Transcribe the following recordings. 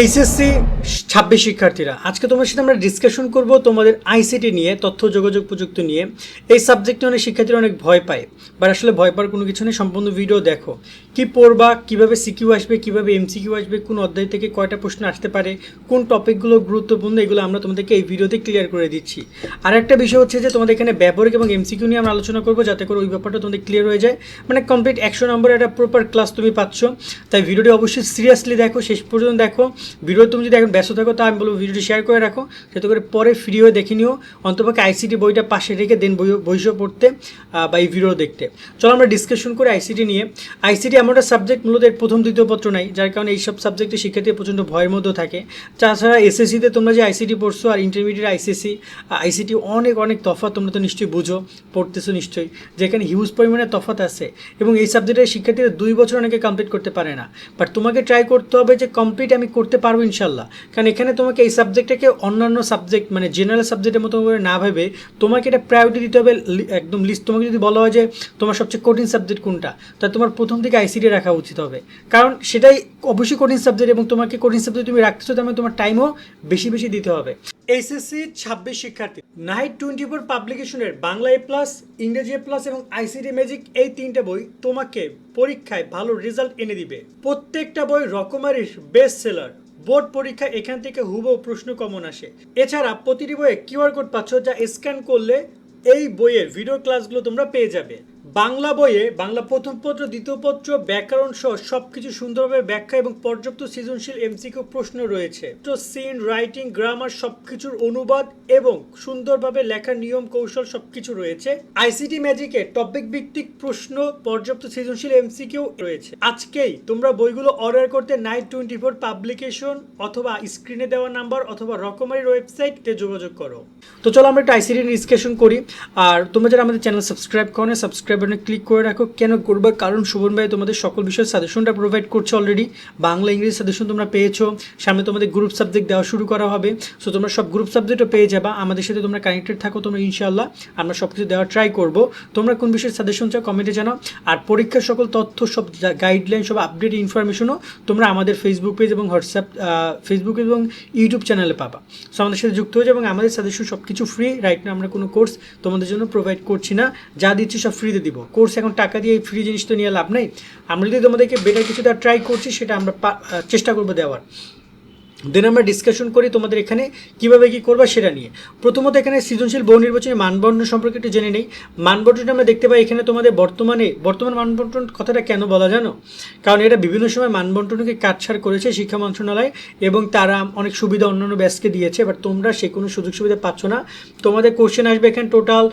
HSC ছাব্বিশ শিক্ষার্থীরা। আজকে তোমার সাথে আমরা ডিসকাশন করব তোমাদের আইসিটি নিয়ে, তথ্য, যোগাযোগ প্রযুক্তি নিয়ে। এই সাবজেক্টে অনেক শিক্ষার্থীরা অনেক ভয় পায়। বাট আসলে ভয় পাওয়ার কোনো কিছু নেই, সম্পূর্ণ ভিডিও দেখো। কি পড়বা, কীভাবে সিকিউ আসবে, কীভাবে এমসিকিউ আসবে, কোন অধ্যায় থেকে কয়টা প্রশ্ন আসতে পারে, কোন টপিকগুলো গুরুত্বপূর্ণ, এগুলো আমরা তোমাদেরকে এই ভিডিওতে ক্লিয়ার করে দিচ্ছি। আর একটা বিষয় হচ্ছে যে তোমাদের এখানে ব্যবহারিক এবং এমসিকিউ নিয়ে আমরা আলোচনা করব, যাতে করে ওই ব্যাপারটা তোমাদের ক্লিয়ার হয়ে যায়। মানে কমপ্লিট একশো নম্বরের একটা প্রপার ক্লাস তুমি পাচ্ছ। তাই ভিডিওটি অবশ্যই সিরিয়াসলি দেখো, শেষ পর্যন্ত দেখো। ভিডিও তুমি যদি এখন ব্যস্ত থাকো তা আমি বলব ভিডিওটি শেয়ার করে রাখো। যাতে করে পরে ফ্রি হয়ে দেখে নিও। অন্তপক্ষে আইসিটি বইটা পাশে রেখে দেন বই বইসও পড়তে বা এই ভিডিও দেখতে। চলো আমরা ডিসকাশন করে আইসিটি নিয়ে। আইসিটি এমন একটা সাবজেক্ট মূলত এর প্রথম, দ্বিতীয় পত্র নাই, যার কারণে এইসব সাবজেক্টে শিক্ষার্থী প্রচণ্ড ভয়ের মধ্যে থাকে। তাছাড়া এসএসসিতে তোমরা যে আইসিটি পড়ছো আর ইন্টারমিডিয়েট আইসিসি আইসিটি অনেক অনেক তফাৎ তোমরা তো নিশ্চয়ই বুঝো, পড়তেছো নিশ্চয়ই। যেখানে হিউজ পরিমাণে তফাৎ আছে। এবং এই সাবজেক্টের শিক্ষার্থীরা দুই বছর অনেকে কমপ্লিট করতে পারে না। বাট তোমাকে ট্রাই করতে হবে যে কমপ্লিট আমি করতে পারব ইনশাল্লাহ কারণ এখানে তোমাকে এই সাবজেক্টটাকে অন্যান্য সাবজেক্ট মানে জেনারেল সাবজেক্টের মতো করে না ভেবে তোমাকে এটা প্রায়োরিটি দিতে হবে একদম লিস্ট তোমাকে যদি বলা হয় যে তোমার সবচেয়ে কঠিন সাবজেক্ট কোনটা, তা তোমার প্রথম থেকে আইসিডি রাখা উচিত হবে। কারণ সেটাই অবশ্যই কঠিন সাবজেক্ট এবং তোমাকে কঠিন সাবজেক্ট তুমি রাখতেছো, তার মানে তোমার টাইমও বেশি বেশি দিতে হবে। এইচএসসি ছাব্বিশ শিক্ষার্থী নাইট টোয়েন্টি ফোর পাবলিকেশনের বাংলা এ প্লাস ইংরেজি এ প্লাস এবং আইসিডি ম্যাজিক এই তিনটা বই তোমাকে পরীক্ষায় ভালো রেজাল্ট এনে দিবে। প্রত্যেকটা বই রকমারি বেস্ট সেলার বোর্ড পরীক্ষা এখান থেকে হুবহু প্রশ্ন কমন আসে। এছাড়া প্রতিটি বইয়ে কিউআর কোড পাচ্ছ যা স্ক্যান করলে এই বইয়ের ভিডিও ক্লাসগুলো তোমরা পেয়ে যাবে। বাংলা বইয়ে বাংলা প্রথম পত্র, দ্বিতীয় পত্র, ব্যাকরণ সহ সবকিছু সুন্দরভাবে ব্যাখ্যা এবং পর্যাপ্ত সৃজনশীল এমসিকিউ প্রশ্ন রয়েছে। তো সিন রাইটিং গ্রামার সবকিছুর অনুবাদ এবং সুন্দরভাবে লেখার নিয়ম, কৌশল সবকিছু রয়েছে। আইসিটি ম্যাজিকে টপিক ভিত্তিক প্রশ্ন, পর্যাপ্ত সৃজনশীল এমসিকিউ রয়েছে। আজকেই তোমরা বইগুলো অর্ডার করতে নাইট টোয়েন্টি ফোর পাবলিকেশন অথবা স্ক্রিনে দেওয়া নাম্বার অথবা রকমারির ওয়েবসাইটে যোগাযোগ করো। তো চলো আমরা একটা আইসিটি ডিসকাশন করি। আর তোমরা যারা আমাদের চ্যানেল সাবস্ক্রাইব করো সাবস্ক্রাইব বাটনে ক্লিক করে রাখো। কেন করবে কারণ শোভন ভাই তোমাদের সকল বিষয়ের সাজেশনটা প্রোভাইড করছে অলরেডি বাংলা ইংরেজি সাজেশন তোমরা পেয়েছ। সামনে তোমাদের গ্রুপ সাবজেক্ট দেওয়া শুরু করা হবে। সো তোমরা সব গ্রুপ সাবজেক্টও পেয়ে যাবা। আমাদের সাথে তোমরা কানেক্টেড থাকো তোমরা ইনশাল্লাহ আমরা সব কিছু দেওয়ার ট্রাই করব। তোমরা কোন বিষয়ে সাজেশন চাও কমেন্টে জানাও। আর পরীক্ষার সকল তথ্য, সব গাইডলাইন সব আপডেট ইনফরমেশনও তোমরা আমাদের ফেসবুক পেজ এবং হোয়াটসঅ্যাপ ফেসবুক এবং ইউটিউব চ্যানেলে পাবা। সো আমাদের সাথে যুক্ত হয়ে যাবে এবং আমাদের সাজেশন সব কিছু ফ্রি রাইট না আমরা কোনো কোর্স তোমাদের জন্য প্রোভাইড করছি না। যা দিচ্ছি সব ফ্রিতে দিব। কোর্স এখন টাকা দিয়ে ফ্রি জিনিস তো নিয়ে লাভ নেই। আমরা যদি তোমাদেরকে বেটার কিছুটা ট্রাই করছি, সেটা আমরা চেষ্টা করব দেওয়ার। দেন আমরা ডিসকাশন করি তোমাদের এখানে, কীভাবে কি করবা সেটা নিয়ে। প্রথমত এখানে সৃজনশীল বহু নির্বাচনী মানবন্টন সম্পর্কে একটু জেনে নেই। মানবন্টন আমরা দেখতে পাই এখানে তোমাদের বর্তমানে, বর্তমান মানবন্টন কথাটা কেন বলা জানো? কারণ এটা বিভিন্ন সময় মানবন্টনকে কাটছাড় করেছে শিক্ষা মন্ত্রণালয় এবং তারা অনেক সুবিধা অন্যান্য ব্যাচকে দিয়েছে বাট তোমরা সে কোনো সুযোগ সুবিধা পাচ্ছ না। তোমাদের কোশ্চেন আসবে এখানে টোটাল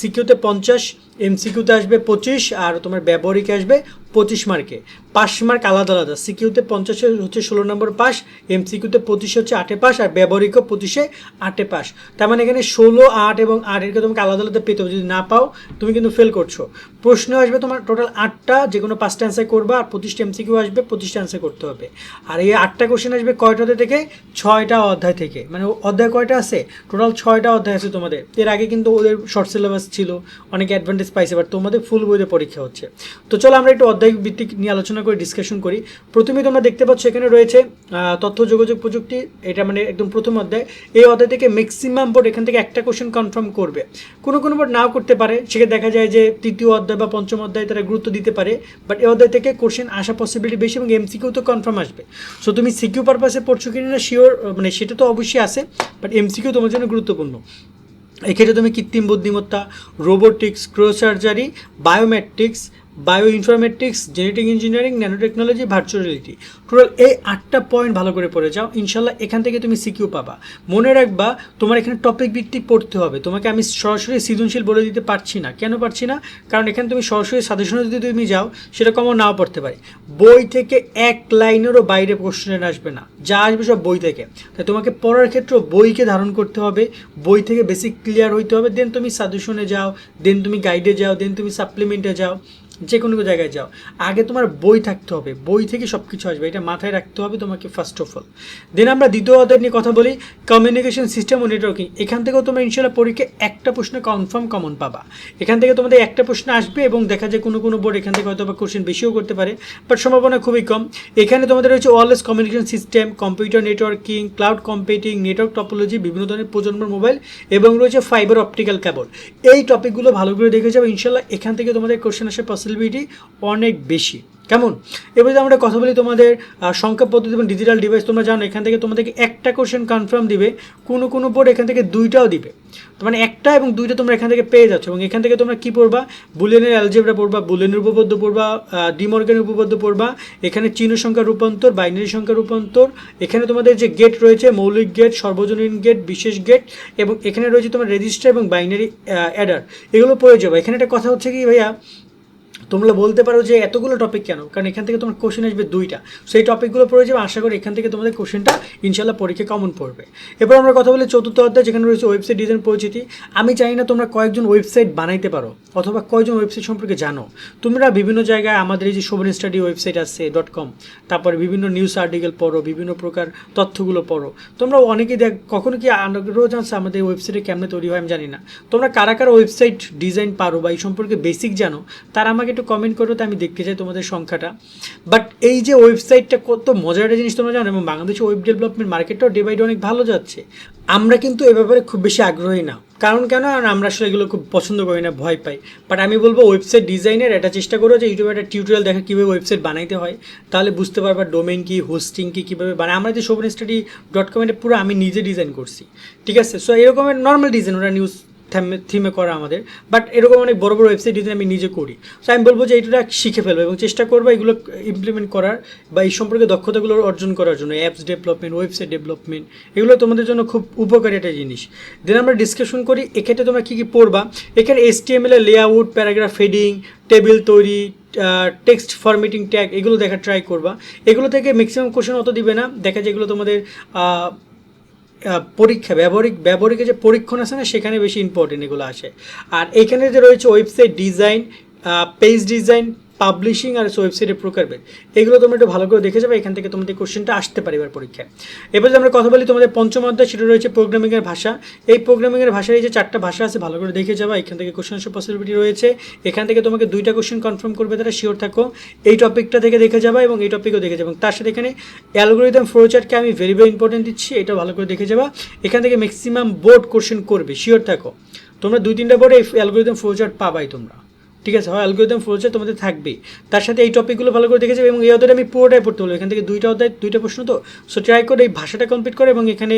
সিকিউতে পঞ্চাশ এমসিকিউতে আসবে পঁচিশ, আর তোমার ব্যবহারিকে আসবে পঁচিশ মার্কে। পাস মার্ক আলাদা আলাদা। সিকিউতে পঞ্চাশে হচ্ছে ষোলো নম্বর পাস এমসিকিউতে পঁচিশে হচ্ছে আটে পাস আর ব্যবহারিকও পঁচিশে আটে পাস তার মানে এখানে ষোলো, আট এবং আট এরকে তোমাকে আলাদা আলাদা পেতে হবে। যদি না পাও, তুমি কিন্তু ফেল করছ। প্রশ্ন আসবে তোমার টোটাল আটটা, যে কোনো পাঁচটা অ্যান্সার করবা, আর পঁচিশটা এমসিকিউ আসবে, পঁচিশটা অ্যান্সার করতে হবে। আর এই আটটা কোশ্চেন আসবে কয়টাতে থেকে? ছয়টা অধ্যায় থেকে। মানে অধ্যায় কয়টা আছে? টোটাল ছয়টা অধ্যায় আছে তোমাদের। এর আগে কিন্তু ওদের শর্ট সিলেবাস ছিল, অনেক অ্যাডভান্টেজ পাইছে বাট তোমাদের ফুল বইতে পরীক্ষা হচ্ছে। তো চলো আমরা একটু অধ্যায় ভিত্তিক নিয়ে আলোচনা করে ডিসকাশন করি। প্রথমে তোমরা দেখতে পাচ্ছ এখানে রয়েছে তথ্য, যোগাযোগ প্রযুক্তি, এটা মানে একদম প্রথম অধ্যায়। এই অধ্যায় থেকে ম্যাক্সিমাম বোর্ড এখান থেকে একটা কোশ্চেন কনফার্ম করবে। কোনো কোনো বোর্ড নাও করতে পারে, সেখানে দেখা যায় যে তৃতীয় অধ্যায় বা পঞ্চম অধ্যায় তারা গুরুত্ব দিতে পারে বাট এই অধ্যায় থেকে কোশ্চেন আসা পসিবিলিটি বেশি এবং এমসিকিউ তো কনফার্ম আসবে। সো তুমি সিকিউ পারপাসে পড়ছো কিনা না শিওর মানে সেটা তো অবশ্যই আছে বাট এমসিকিউ তোমার জন্য গুরুত্বপূর্ণ। এক্ষেত্রে তুমি কৃত্রিম বুদ্ধিমত্তা robotics cryosurgery biometrics bioinformatics genetic engineering nanotechnology virtuality total এই আটটা পয়েন্ট ভালো করে পড়ে যাও। ইনশাল্লাহ এখান থেকে তুমি সিকিউ পাবা। মনে রাখবা, তোমার এখানে টপিক ভিত্তিক পড়তে হবে। তোমাকে আমি সরাসরি সৃজনশীল বলে দিতে পারছি না। কেন পারছি না? কারণ এখানে তুমি সরাসরি সাজেশনে যদি তুমি যাও সেটা কমও নাও পড়তে পারে। বই থেকে এক লাইনেরও বাইরে কোশ্চেন আসবে না। যা আসবে সব বই থেকে। তাই তোমাকে পড়ার ক্ষেত্রে বইকে ধারণ করতে হবে। বই থেকে বেসিক ক্লিয়ার হইতে হবে। দেন তুমি সাজেশনে যাও দেন তুমি গাইডে যাও দেন তুমি সাপ্লিমেন্টে যাও। যে কোনো জায়গায় যাও। আগে তোমার বই থাকতে হবে। বই থেকে সব কিছু আসবে। এটা মাথায় রাখতে হবে তোমাকে ফার্স্ট অফ অল দেন আমরা দ্বিতীয় অধ্যায় নিয়ে কথা বলি। কমিউনিকেশন সিস্টেম ও নেটওয়ার্কিং এখান থেকেও তোমরা ইনশাল্লাহ পরীক্ষা একটা প্রশ্ন কনফার্ম কমন পাবা। এখান থেকে তোমাদের একটা প্রশ্ন আসবে এবং দেখা যায় কোনো কোনো বোর্ড এখান থেকে হয়তো বা কোশ্চেন বেশিও করতে পারে বাট সম্ভাবনা খুবই কম। এখানে তোমাদের রয়েছে wireless communication system computer networking cloud computing network topology বিভিন্ন ধরনের প্রজন্মের মোবাইল এবং রয়েছে ফাইবার অপটিক্যাল কেবল এই টপিকগুলো ভালো করে দেখে যাবে। ইনশাল্লাহ এখান থেকে তোমাদের কোশ্চেন আসার পসিবিলিটি অনেক বেশি। কেমন? এবার আমরা কথা বলি তোমাদের সংখ্যা পদ্ধতি এবং ডিজিটাল ডিভাইস তোমরা জানো, এখান থেকে তোমাদেরকে একটা কোশ্চেন কনফার্ম দিবে, কোনো কোনো বোর্ড এখান থেকে দুইটাও দিবে। মানে একটা এবং দুইটা তোমরা এখান থেকে পেয়ে যাচ্ছ এবং এখান থেকে তোমরা কি পড়বা? বুলেনের অ্যালজেব্রা পড়বা, বুলেনের উপপাদ্য পড়বা ডিমর্গানের উপপাদ্য পড়বা, এখানে চিহ্ন সংখ্যা রূপান্তর, বাইনারি সংখ্যা রূপান্তর, এখানে তোমাদের যে গেট রয়েছে, মৌলিক গেট সর্বজনীন গেট বিশেষ গেট এবং এখানে রয়েছে তোমার রেজিস্টার এবং বাইনারি অ্যাডার এগুলো পড়ে যাবে। এখানে একটা কথা হচ্ছে কি ভাইয়া? তোমরা বলতে পারো যে এতগুলো টপিক কেন? কারণ এখান থেকে তোমার কোশ্চেন আসবে দুইটা। সেই টপিকগুলো পড়ে যাবে, আশা করি এখান থেকে তোমাদের কোশ্চেনটা ইনশাল্লাহ পরীক্ষা কমন পড়বে। এবার আমরা কথা বলি চতুর্থ অধ্যায়, যেখানে রয়েছে ওয়েবসাইট ডিজাইন পরিচিতি। আমি চাই না তোমরা কয়েকজন ওয়েবসাইট বানাইতে পারো, অথবা কয়েকজন ওয়েবসাইট সম্পর্কে জানো। তোমরা বিভিন্ন জায়গায় আমাদের এই যে শোভন স্টাডি ওয়েবসাইট আছে ডট কম তারপরে বিভিন্ন নিউজ আর্টিকেল পড়ো, বিভিন্ন প্রকার তথ্যগুলো পড়ো। তোমরা অনেকেই দেখ, কখনো কি আগ্রহ জানছো আমাদের ওয়েবসাইটে কেমনে তৈরি হয়, আমি জানি না। তোমরা কারা কারা ওয়েবসাইট ডিজাইন পারো বা এই সম্পর্কে বেসিক জানো, তারা আমাকে একটু কমেন্ট করো তো আমি দেখতে চাই তোমাদের সংখ্যাটা। বাট এই যে ওয়েবসাইটটা কত মজার একটা জিনিস তোমরা জানো, এবং বাংলাদেশে ওয়েব ডেভেলপমেন্ট মার্কেটটাও ডে বাই ডে অনেক ভালো যাচ্ছে। আমরা কিন্তু এ ব্যাপারে খুব বেশি আগ্রহী না। কারণ কেন? আমরা আসলে এগুলো খুব পছন্দ করি না, ভয় পাই। বাট আমি বলব ওয়েবসাইট ডিজাইনের এটা চেষ্টা করো যে ইউটিউবে একটা টিউটোরিয়াল দেখা কীভাবে ওয়েবসাইট বানাইতে হয়। তাহলে বুঝতে পারবা ডোমেন কি হোস্টিং কি, কীভাবে বানায়। আমরা যে শোভন স্টাডি ডট কম এটা পুরো আমি নিজে ডিজাইন করছি। ঠিক আছে? সো এরকমের নর্মাল ডিজাইন ওরা নিউজ থিমে করা আমাদের। বাট এরকম অনেক বড় বড় ওয়েবসাইট ডিজাইন আমি নিজে করি সো আমি বলব যে এটা শিখে ফেলব এবং চেষ্টা করব এগুলো ইমপ্লিমেন্ট করার বা এই সম্পর্কে দক্ষতাগুলো অর্জন করার জন্য অ্যাপস ডেভেলপমেন্ট ওয়েবসাইট ডেভেলপমেন্ট এগুলো তোমাদের জন্য খুব উপকারী একটা জিনিস। দেন আমরা ডিসকাশন করি, এক্ষেত্রে তোমরা কী কী পড়বা? এখানে S T M L layout paragraph heading table তৈরি টেক্সট ফরমেটিং ট্যাগ এগুলো দেখা ট্রাই করবা। এগুলো থেকে ম্যাক্সিমাম কোশ্চেন অত দিবে না। দেখা যায় এগুলো তোমাদের পরীক্ষা, ব্যবহারিক ব্যবহারিক যে পরীক্ষণ আছে না, সেখানে বেশি ইম্পর্টেন্ট এগুলো আসে। আর এখানে যে রয়েছে website design page design publishing আর ওয়েবসাইটের প্রকারভেদ এগুলো তোমরা একটু ভালো করে দেখে যাবে, এখান থেকে তোমাদের কোশ্চেনটা আসতে পারে এবার পরীক্ষায়। এবার আমরা কথা বলি তোমাদের পঞ্চম অধ্যায়, সেটা রয়েছে প্রোগ্রামিংয়ের ভাষা। এই প্রোগ্রামিংয়ের ভাষার এই যে চারটা ভাষা আছে, ভালো করে দেখে যাবা, এখান থেকে কোশ্চেন পসিবিলিটি রয়েছে। এখান থেকে তোমাকে দুইটা কোশ্চেন কনফার্ম করবে তারা শিওর থাকো। এই টপিকটা থেকে দেখে যাবা এবং এই টপিকও দেখে যাব। তার সাথে এখানে অ্যালগোরিদম ফ্লোচার্টকে আমি ভেরি ভেরি ইম্পর্টেন্ট দিচ্ছি, এটা ভালো করে দেখে যাবা। এখান থেকে ম্যাক্সিমাম বোর্ড কোশ্চেন করবে শিওর থাকো। তোমরা দুই তিনটা বোর্ডে অ্যালগোরিদম ফ্লোচার্ট পাবাই তোমরা। ঠিক আছে, হয় অ্যালগোরিদম ফ্লোচার্ট তোমাদের থাকবেই। তার সাথে এই টপিকগুলো ভালো করে দেখে যাবে এবং এই অধ্যায়ে আমি পুরোটাই পড়তে বলব। এখান থেকে দুইটা অধ্যায়, দুইটা প্রশ্ন তো। সো ট্রাই করে এই ভাষাটা কমপ্লিট করে এবং এখানে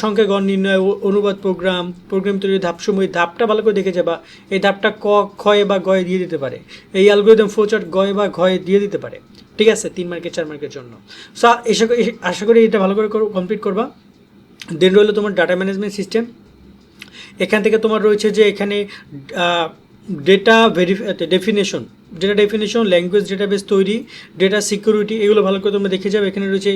সংখ্যা গণ নির্ণয় অনুবাদ প্রোগ্রাম প্রোগ্রাম তৈরির ধাপসমূহ, এই ধাপটা ভালো করে দেখে যাবা। এই ধাপটা ক, ক্ষয়ে বা গয়ে দিয়ে দিতে পারে। এই অ্যালগোরিদম ফ্লোচার্ট গয়ে বা ঘয়ে দিয়ে দিতে পারে। ঠিক আছে, তিন মার্কের, চার মার্কের জন্য। সো আশা করি এটা ভালো করে কমপ্লিট করবা। দেন রইল তোমার ডাটা ম্যানেজমেন্ট সিস্টেম এখান থেকে তোমার রয়েছে যে এখানে data ভেরিফ definition data definition language database তৈরি ডেটা সিকিউরিটি এগুলো ভালো করে তোমরা দেখে যাবে। এখানে রয়েছে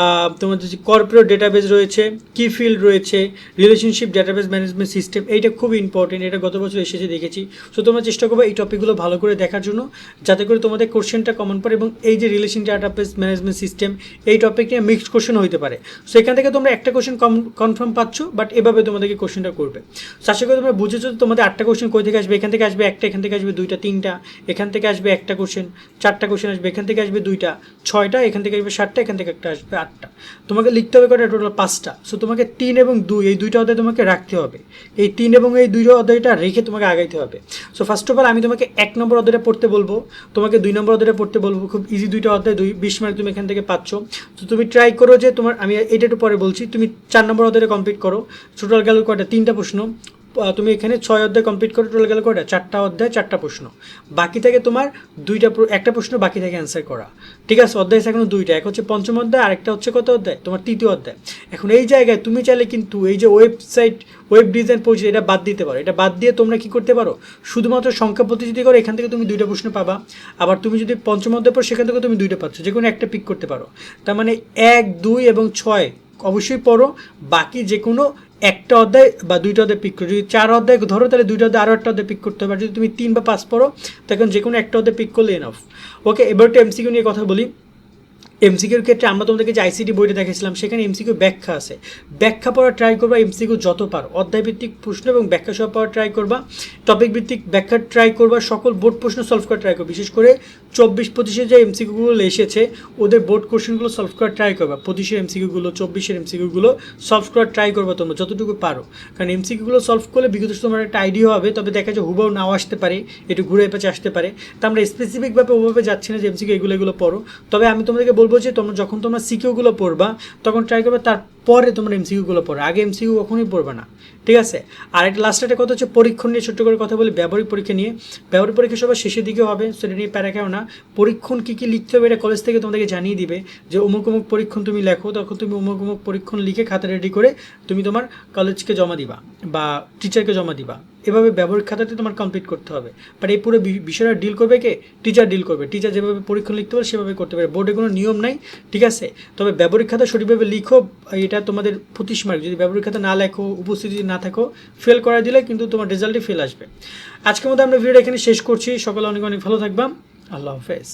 আহ, তোমাদের যে কর্পোরেট ডেটাবেস রয়েছে কি ফিল্ড রয়েছে রিলেশনশিপ ডেটাবেস ম্যানেজমেন্ট সিস্টেম এইটা খুব ইম্পর্টেন্ট এটা গত বছর এসেছে দেখেছি। সো তোমরা চেষ্টা করবে এই টপিকগুলো ভালো করে দেখার জন্য যাতে করে তোমাদের কোশ্চেনটা কমন পড়ে এবং এই যে রিলেশন ডেটাবেস ম্যানেজমেন্ট সিস্টেম এই টপিক নিয়ে মিক্সড কোশ্চেন হতে পারে। সো এখান থেকে তোমরা একটা কোশ্চেন কনফার্ম পাচ্ছ বাট এভাবে তোমাদেরকে কোশ্চেনটা করবে। আশা করি তোমরা বুঝেছ তোমাদের আটটা কোশ্চেন কই থেকে আসবে? এখান থেকে আসবে একটা এখান থেকে আসবে দুইটা তিনটা এখান থেকে আসবে একটা কোশ্চেন চারটা কোশ্চেন আসবে, এখান থেকে আসবে দুইটা, ছয়টা, এখান থেকে আসবে সাতটা, এখান থেকে একটা আসবে আটটা। তোমাকে লিখতে হবে কটা টোটাল পাঁচটা। সো তোমাকে তিন এবং দুই, এই দুইটা অধ্যায় তোমাকে রাখতে হবে। এই তিন এবং এই দুইটা অধ্যায়টা রেখে তোমাকে আগাইতে হবে। সো ফার্স্ট অফ অল আমি তোমাকে এক নম্বর অধ্যায়টা পড়তে বলব। তোমাকে দুই নম্বর অধ্যায়টা পড়তে বলব। খুব ইজি দুইটা অধ্যায়, দুই বিশ মার্ক তুমি এখান থেকে পাচ্ছ। তো তুমি ট্রাই করো যে তোমার আমি এটা একটু পরে বলছি। তুমি চার নম্বর অধ্যায়টা কমপ্লিট করো। টোটাল গেল কয়টা? তিনটা প্রশ্ন। তুমি এখানে ছয় অধ্যায় কমপ্লিট করে টোটাল গেল কয়টা? চারটা অধ্যায়, চারটা প্রশ্ন। বাকি থাকে তোমার দুইটা একটা প্রশ্ন বাকি থাকে অ্যান্সার করা। ঠিক আছে, অধ্যায় এখনও দুইটা। এক হচ্ছে পঞ্চম অধ্যায়, আরেকটা হচ্ছে কত অধ্যায়? তোমার তৃতীয় অধ্যায়। এখন এই জায়গায় তুমি চাইলে কিন্তু এই যে ওয়েবসাইট ওয়েব ডিজাইন পরিচিতি, এটা বাদ দিতে পারো। এটা বাদ দিয়ে তোমরা কি করতে পারো? শুধুমাত্র সংখ্যা প্রতিযোগিতা করো এখান থেকে তুমি দুইটা প্রশ্ন পাবা। আবার তুমি যদি পঞ্চম অধ্যায় পড়ো, সেখান থেকে তুমি দুইটা পাচ্ছ। যে কোনো একটা পিক করতে পারো। তার মানে এক, দুই এবং ছয় অবশ্যই পড়ো। বাকি যে কোনো একটা অধ্যায় বা দুইটা অধ্যায় পিক করো। যদি চার অধ্যায় ধরো, তাহলে দুইটা অধ্যায় আরও একটা অধ্যায় পিক করতে হবে। যদি তুমি তিন বা পাঁচ পড়ো, তখন যে কোনো একটা অধ্যায় পিক করলে এনফ ওকে এবার একটু এমসিকিউ নিয়ে কথা বলি। এমসিকিউর ক্ষেত্রে আমরা তোমাদেরকে যে আইসিটি বইটা দেখেছিলাম, সেখানে এমসিকিউ ব্যাখ্যা আছে। ব্যাখ্যা পড়ার ট্রাই করবা এমসিকিউ যত পারো। অধ্যায় ভিত্তিক প্রশ্ন এবং ব্যাখ্যা সহ পড়ার ট্রাই করবা। টপিক ভিত্তিক ব্যাখ্যা ট্রাই করবা, সকল বোর্ড প্রশ্ন সলভ করার ট্রাই করবা। বিশেষ করে চব্বিশ পঁচিশে যে এমসিকিউগুলো এসেছে, ওদের বোর্ড কোশ্চেনগুলো সলভ করার ট্রাই করবা। পঁচিশের এমসিকিউগুলো চব্বিশের এমসিকিউগুলো সলভ করার ট্রাই করবা তোমরা, যতটুকু পারো। কারণ এমসিকিউগুলো সলভ করলে বিগত তোমার একটা আইডিয়া হবে, তবে দেখা যায় হুবাও নাও আসতে পারে, একটু ঘুরে পেঁচে আসতে পারে। তা আমরা স্পেসিফিকভাবে ওভাবে যাচ্ছি না যে এমসিকিউ এগুলো এগুলো পড়ো। তবে আমি তোমাদেরকে বলব যে তোমরা যখন তোমরা সিকিউগুলো পড়বা তখন ট্রাই করবে তারপরে তোমরা এমসিকিউগুলো পড়ো। আগে এমসিকিউ কখনোই পড়বে না। ঠিক আছে? আর একটা লাস্ট একটা কথা হচ্ছে পরীক্ষণ নিয়ে ছোট্ট করে কথা বলি, ব্যবহারিক পরীক্ষা নিয়ে। ব্যবহারিক পরীক্ষা সবার শেষের দিকেও হবে, সেটা নিয়ে প্যারা কেউ না। পরীক্ষণ কী কী লিখতে হবে এটা কলেজ থেকে তোমাদেরকে জানিয়ে দিবে যে অমুক অমুক পরীক্ষণ তুমি লেখো, তখন তুমি অমুক অমুক পরীক্ষণ লিখে খাতা রেডি করে তুমি তোমার কলেজকে জমা দিবা বা টিচারকে জমা দিবা। এভাবে ব্যবহারিক খাতাতে তোমার কমপ্লিট করতে হবে। বাট এই পুরো বিষয়টা ডিল করবে কে? টিচার ডিল করবে। টিচার যেভাবে পরীক্ষণ লিখতে পারে সেভাবে করতে পারে। বোর্ডে কোনো নিয়ম নাই। ঠিক আছে? তবে ব্যবহারিক খাতা সঠিকভাবে লিখো এটা তোমাদের পঁচিশ মার্ক যদি ব্যবহারিক খাতা না লেখো, উপস্থিতি না থাকো ফেল করা দিলে কিন্তু তোমার রেজাল্টে ফেল আসবে। আজকের মধ্যে আমরা ভিডিওটা এখানে শেষ করছি। সকলে অনেক অনেক ভালো থাকবাম আল্লাহ হাফেজ।